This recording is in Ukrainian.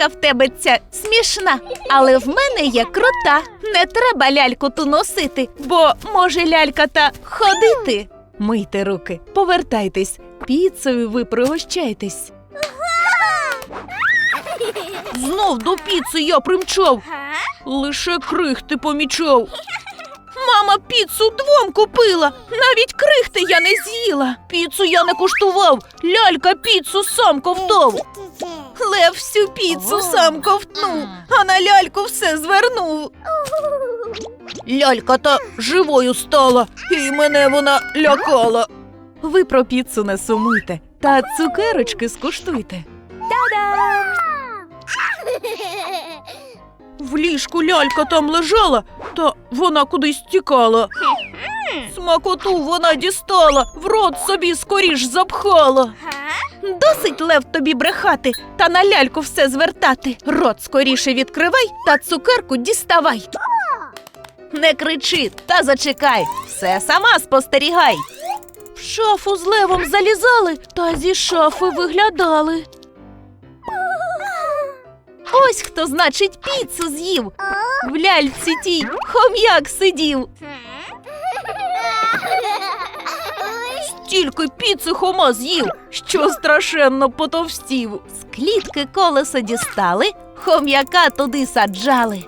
лялька в тебе ця смішна, але в мене є крута. Не треба ляльку ту носити, бо може лялька та ходити. Мийте руки, повертайтесь, піцею ви пригощайтесь. Знов до піци я примчав. Лише крихти помічав. Мама піцу двом купила. Навіть крихти я не з'їла. Піцу я не куштував. Лялька піцу сам ковтав. Лев всю піцу сам ковтнув, а на ляльку все звернув. Лялька та живою стала, і мене вона лякала. Ви про піцу не сумуйте, та цукерочки скуштуйте. В ліжку лялька там лежала, та вона кудись тікала. Смакоту вона дістала, в рот собі скоріш запхала. Досить лев тобі брехати та на ляльку все звертати. Рот скоріше відкривай та цукерку діставай. Не кричи та зачекай, все сама спостерігай. В шафу з левом залізали та зі шафи виглядали. Ось хто, значить, піцу з'їв. В ляльці тій хом'як сидів. Стільки піци хома з'їв, що страшенно потовстів. З клітки колеса дістали, хом'яка туди саджали.